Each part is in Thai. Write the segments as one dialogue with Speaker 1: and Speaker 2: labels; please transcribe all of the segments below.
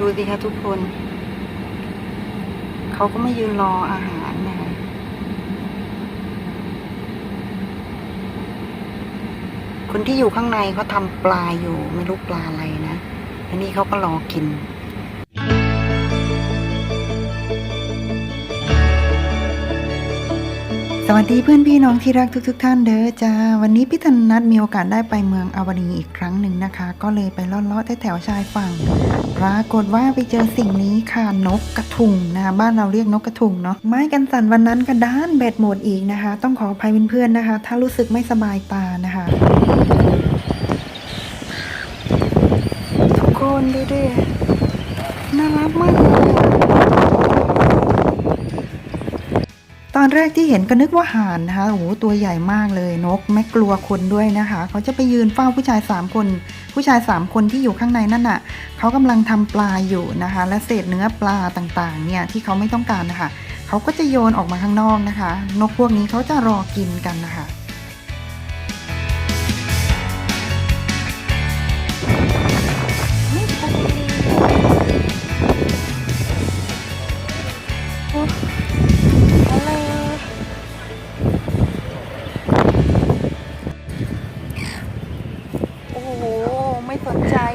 Speaker 1: ดูสิคะทุกคน เขาก็ไม่ยืนรออาหารนะคะคนที่อยู่ข้างในเขาทำปลาอยู่ไม่รู้ปลาอะไรนะ อันนี้เขาก็รอกิน สวัสดีเพื่อนพี่น้องที่รักทุก ๆทท่านเด้อจ้าวันนี้พี่ธนนัทมีโอกาสได้ไปเมืองอาวานีอีกครั้งหนึ่งนะคะ ก็เลยไปลอดๆแถวชายฝั่งปรากฏว่าไปเจอสิ่งนี้ค่ะนกกระทุงนะคะบ้านเราเรียกนกกระทุงเนาะไม้กันสั่นวันนั้นก็ด้านแบตหมดอีกนะคะ ต้องขออภัยเพื่อนๆนะคะ ถ้ารู้สึกไม่สบายตานะคะทุกคนดูดิน่ารักมากเลยอะ ตอนแรกที่เห็นก็นึกว่าห่านนะคะโอ้โหตัวใหญ่มากเลยนกไม่กลัวคนด้วยนะคะ เขาจะไปยืนเฝ้าผู้ชายสามคน ผู้ชายสามคนที่อยู่ข้างในนั่นน่ะเขากำลังทำปลาอยู่นะคะ และเศษเนื้อปลาต่างๆเนี่ยที่เขาไม่ต้องการนะคะเขาก็จะโยนออกมาข้างนอกนะคะ นกพวกนี้เขาจะรอกินกันนะคะโอ้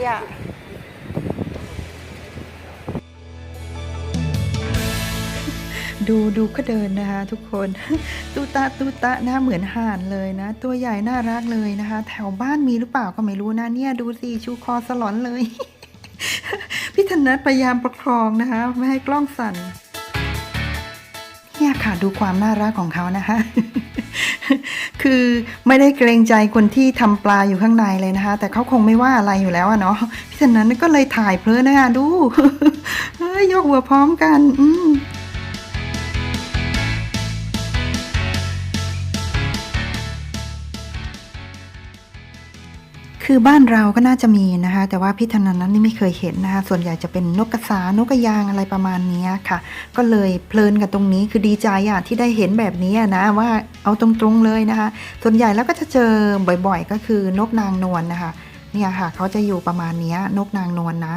Speaker 1: อะดูดูก็เดินนะคะ ทุกคนตูตะตูตะนะเหมือนห่านเลยนะ ตัวใหญ่น่ารักเลยนะคะ แถวบ้านมีหรือเปล่าก็ไม่รู้นะเนี่ยดูสิชูคอสลอนเลย พี่ธนัทพยายามประคองนะคะ ไม่ให้กล้องสั่น เนี่ยค่ะดูความน่ารักของเขานะคะ คือไม่ได้เกรงใจคนที่ทำปลาอยู่ข้างในเลยนะคะ แต่เขาคงไม่ว่าอะไรอยู่แล้วอะเนาะพี่ฉะนั้นก็เลยถ่ายเพลินนะคะดูเฮ้ยยกหัวพร้อมกัน อืม คือบ้านเราก็น่าจะมีนะคะ แต่ว่าพี่ธนันนั้นนี่ไม่เคยเห็นนะคะ ส่วนใหญ่จะเป็นนกกระสานกกระยางอะไรประมาณนี้ค่ะ ก็เลยเพลินกับตรงนี้คือดีใจอะที่ได้เห็นแบบนี้นะว่าเอาตรงๆเลยนะคะ ส่วนใหญ่แล้วก็จะเจอบ่อยๆ ก็คือนกนางนวลนะคะ เนี่ยค่ะเขาจะอยู่ประมาณนี้นกนางนวลนะ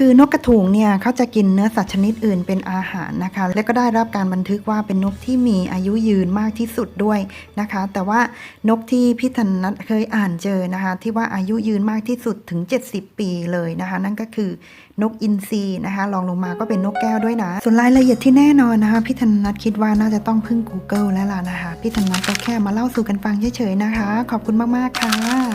Speaker 1: คือนกกระทุงเนี่ยเขาจะกินเนื้อสัตว์ชนิดอื่นเป็นอาหารนะคะ และก็ได้รับการบันทึกว่าเป็นนกที่มีอายุยืนมากที่สุดด้วยนะคะ แต่ว่านกที่พี่ธนัทเคยอ่านเจอนะคะ ที่ว่าอายุยืนมากที่สุดถึง 70 ปีเลยนะคะ นั่นก็คือนกอินทรีนะคะรองลงมาก็เป็นนกแก้วด้วยนะ ส่วนรายละเอียดที่แน่นอนนะคะพี่ธนัทคิดว่าน่าจะต้องพึ่ง Google แล้วล่ะนะคะพี่ธนัทก็แค่มาเล่าสู่กันฟังเฉยๆนะคะ ขอบคุณมากๆค่ะ